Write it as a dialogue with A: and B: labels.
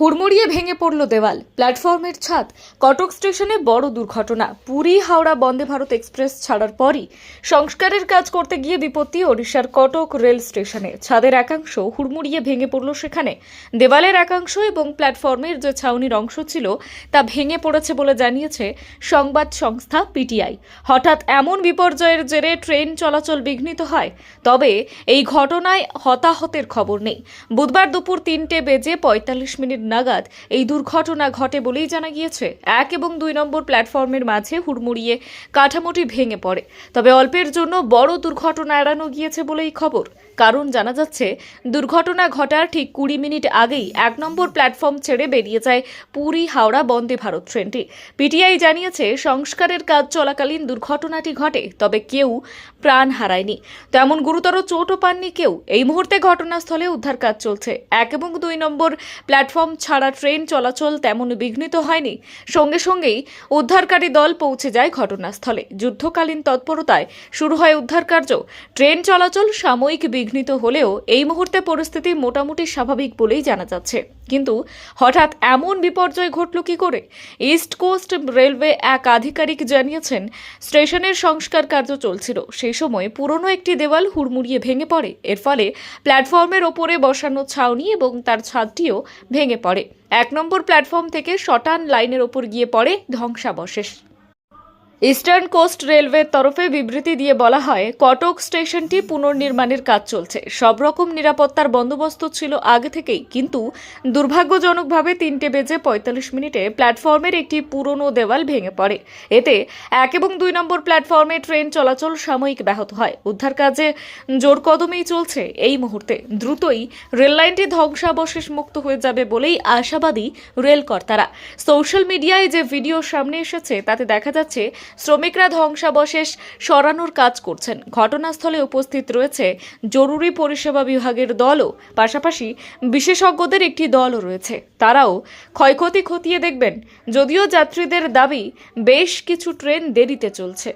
A: হুড়মুড়িয়ে ভেঙে পড়ল দেওয়াল। প্ল্যাটফর্মের ছাদ। কটক স্টেশনে বড় দুর্ঘটনা। পুরী, হাওড়া, বন্দে ভারত এক্সপ্রেস ছাড়ার পরই সংস্কারের কাজ করতে গিয়ে বিপত্তি ওড়িশার কটক রেল স্টেশনে। ছাদের একাংশ হুড়মুড়িয়ে ভেঙে পড়ল সেখানে। দেওয়ালের একাংশ এবং প্ল্যাটফর্মের যে ছাউনির অংশ ছিল, তা ভেঙে পড়েছে বলে জানিয়েছে সংবাদ সংস্থা পিটিআই। হঠাৎ এমন বিপর্যয়ের জেরে ট্রেন চলাচল বিঘ্নিত হয়। তবে এই ঘটনায় হতাহতের খবর নেই। বুধবার দুপুর তিনটে বেজে পঁয়তাল্লিশ মিনিট নাগাদ। এই দুর্ঘটনা ঘটে বলেই জানা গিয়েছে, এক এবং দুই নম্বর প্ল্যাটফর্মের মাঝে হুড়মুড়িয়ে কাঠামোটি ভেঙে পড়ে। তবে অল্পের জন্য বড় দুর্ঘটনা এড়ানো গিয়েছে বলেই খবর। কারণ জানা যাচ্ছে, দুর্ঘটনা ঘটার ঠিক কুড়ি মিনিট আগেই এক নম্বর প্ল্যাটফর্ম ছেড়ে বেরিয়ে যায় পুরী হাওড়া বন্দে ভারত ট্রেনটি। পিটিআই জানিয়েছে, সংস্কারের কাজ চলাকালীন দুর্ঘটনাটি ঘটে, তবে কেউ প্রাণ হারায়নি। তেমন গুরুতর চোটও পাননি কেউ। এই মুহূর্তে ঘটনাস্থলে উদ্ধার কাজ চলছে। এক এবং দুই নম্বর প্ল্যাটফর্ম ছাড়া ট্রেন চলাচল তেমন বিঘ্নিত হয়নি। সঙ্গে সঙ্গেই উদ্ধারকারী দল পৌঁছে যায় ঘটনাস্থলে। যুদ্ধকালীন তৎপরতায় শুরু হয় উদ্ধার কার্য। ট্রেন চলাচল সাময়িক বিঘ্নিত হলেও এই মুহূর্তে পরিস্থিতি মোটামুটি স্বাভাবিক বলেই জানা যাচ্ছে। কিন্তু হঠাৎ এমন বিপর্যয় ঘটল কি করে? ইস্ট কোস্ট রেলওয়ে এক আধিকারিক জানিয়েছেন, স্টেশনের সংস্কার কার্য চলছিল। সেই সময় পুরনো একটি দেওয়াল হুড়মুড়িয়ে ভেঙে পড়ে। এর ফলে প্ল্যাটফর্মের ওপরে বসানো ছাউনি এবং তার ছাদটিও ভেঙে পড়ে। এক নম্বর প্ল্যাটফর্ম থেকে শটান লাইনের ওপর গিয়ে পড়ে ধ্বংসাবশেষ। ইস্টার্ন কোস্ট রেলওয়ের তরফে বিবৃতি দিয়ে বলা হয়, কটক স্টেশনটি পুনর্নির্মাণের কাজ চলছে। সব রকম নিরাপত্তার বন্দোবস্ত ছিল আগে থেকেই, কিন্তু দুর্ভাগ্যজনকভাবে তিনটে বেজে পঁয়তাল্লিশ মিনিটে প্ল্যাটফর্মের একটি পুরনো দেওয়াল ভেঙে পড়ে। এতে এক এবং দুই নম্বর প্ল্যাটফর্মে ট্রেন চলাচল সাময়িক ব্যাহত হয়। উদ্ধার কাজে জোর কদমেই চলছে এই মুহূর্তে। দ্রুতই রেললাইনটি ধ্বংসাবশেষ মুক্ত হয়ে যাবে বলেই আশাবাদী রেলকর্তারা। সোশ্যাল মিডিয়ায় যে ভিডিও সামনে এসেছে, তাতে দেখা যাচ্ছে শ্রমিকরা ধ্বংসাবশেষ সরানোর কাজ করছেন। ঘটনাস্থলে উপস্থিত রয়েছে জরুরি পরিষেবা বিভাগের দলও, পাশাপাশি বিশেষজ্ঞদের একটি দলও রয়েছে। তারাও ক্ষয়ক্ষতি খতিয়ে দেখবেন, যদিও যাত্রীদের দাবি বেশ কিছু ট্রেন দেরিতে চলছে।